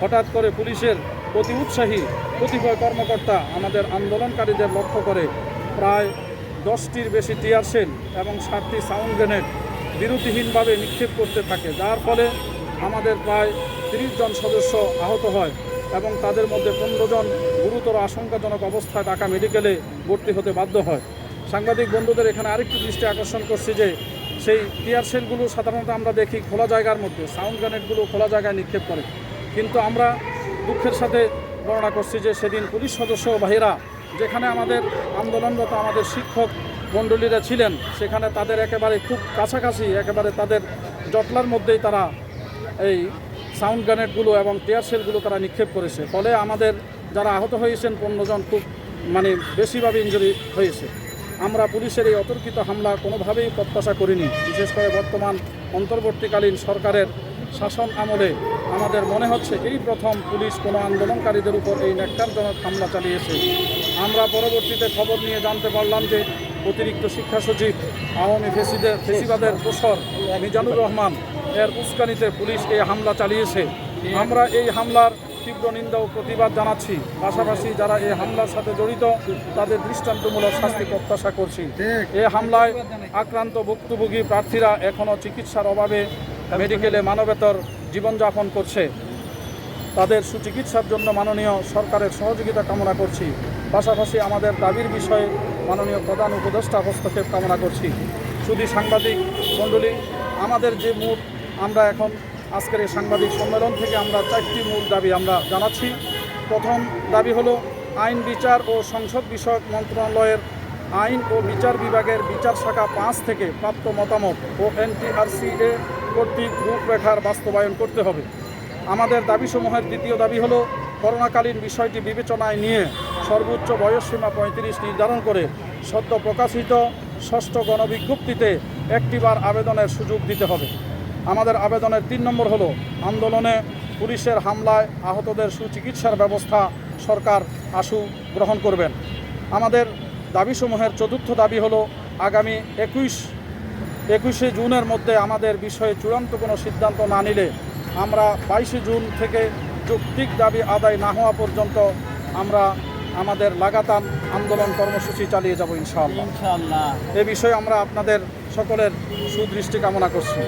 হঠাৎ করে পুলিশের অতি উৎসাহী কতিপয় কর্মকর্তা আমাদের আন্দোলনকারীদের লক্ষ্য করে প্রায় দশটির বেশি টিয়ার সেল এবং সাতটি সাউন্ড গ্রেনেড বিরতিহীনভাবে নিক্ষেপ করতে থাকে, যার ফলে আমাদের প্রায় তিরিশ জন সদস্য আহত হয় এবং তাদের মধ্যে পনেরো জন গুরুতর আশঙ্কাজনক অবস্থায় ঢাকা মেডিকেলে ভর্তি হতে বাধ্য হয়। সাংবাদিক বন্ধুদের এখানে আরেকটি দৃষ্টি আকর্ষণ করছি যে সেই টিয়ার সেলগুলো সাধারণত আমরা দেখি খোলা জায়গার মধ্যে, সাউন্ড গ্রেনেডগুলো খোলা জায়গায় নিক্ষেপ করে। কিন্তু আমরা দুঃখের সাথে বর্ণনা করছি যে সেদিন পুলিশ সদস্য বাহিরা যেখানে আমাদের আন্দোলনরত আমাদের শিক্ষক মণ্ডলীরা ছিলেন, সেখানে তাদের একেবারে খুব কাছাকাছি, একেবারে তাদের জটলার মধ্যেই তারা এই সাউন্ড গ্রেনেডগুলো এবং টিয়ার সেলগুলো তারা নিক্ষেপ করেছে। ফলে আমাদের যারা আহত হয়েছেন পনেরো জন খুব মানে বেশিভাবে ইঞ্জুরি হয়েছে। আমরা পুলিশের এই অতর্কিত হামলা কোনোভাবেই প্রত্যাশা করিনি। বিশেষ করে বর্তমান অন্তর্বর্তীকালীন সরকারের শাসন আমলে আমাদের মনে হচ্ছে এই প্রথম পুলিশ কোনো আন্দোলনকারীদের উপর এই ন্যাক্কারজনক হামলা চালিয়েছে। আমরা পরবর্তীতে খবর নিয়ে জানতে পারলাম যে অতিরিক্ত শিক্ষা সচিব, আওয়ামী ফেসিদের ফেসিবাদের প্রসর মিজানুর রহমান এর উস্কানিতে পুলিশ এই হামলা চালিয়েছে। আমরা এই হামলার তীব্র নিন্দা ও প্রতিবাদ জানাচ্ছি। পাশাপাশি যারা এই হামলার সাথে জড়িত, তাদের দৃষ্টান্তমূলক শাস্তি প্রত্যাশা করছি। এই হামলায় আক্রান্ত ভুক্তভোগী প্রার্থীরা এখনও চিকিৎসার অভাবে মেডিকেলে মানবেতর জীবনযাপন করছে। তাদের সুচিকিৎসার জন্য মাননীয় সরকারের সহযোগিতা কামনা করছি। পাশাপাশি আমাদের দাবির বিষয়ে মাননীয় প্রধান উপদেষ্টা হস্তক্ষেপ কামনা করছি। শুধু সাংবাদিক মণ্ডলী, আমাদের যে মূল, আমরা এখন আজকের এই সাংবাদিক সম্মেলন থেকে আমরা চারটি মূল দাবি আমরা জানাচ্ছি। প্রথম দাবি হলো, আইন বিচার ও সংসদ বিষয়ক মন্ত্রণালয়ের আইন ও বিচার বিভাগের বিচার শাখা পাঁচ থেকে প্রাপ্ত মতামত ও এনটিআরসিএ কর্তৃক রূপরেখার বাস্তবায়ন করতে হবে। আমাদের দাবিসমূহের দ্বিতীয় দাবি হলো, করোনাকালীন বিষয়টি বিবেচনায় নিয়ে সর্বোচ্চ বয়সসীমা পঁয়ত্রিশ নির্ধারণ করে সদ্য প্রকাশিত ষষ্ঠ গণবিজ্ঞপ্তিতে একটিবার আবেদনের সুযোগ দিতে হবে। আমাদের আবেদনের তিন নম্বর হলো, আন্দোলনে পুলিশের হামলায় আহতদের সুচিকিৎসার ব্যবস্থা সরকার আশু গ্রহণ করবেন। আমাদের দাবিসমূহের চতুর্থ দাবি হলো আগামী একুশ একুশে জুনের মধ্যে আমাদের বিষয়ে চূড়ান্ত কোনো সিদ্ধান্ত না নিলে আমরা বাইশে জুন থেকে যৌক্তিক দাবি আদায় না হওয়া পর্যন্ত আমরা আমাদের লাগাতার আন্দোলন কর্মসূচি চালিয়ে যাব ইনশাআল্লাহ। ইনশাআল্লাহ। এ বিষয়ে আমরা আপনাদের সকলের সুদৃষ্টি কামনা করছি।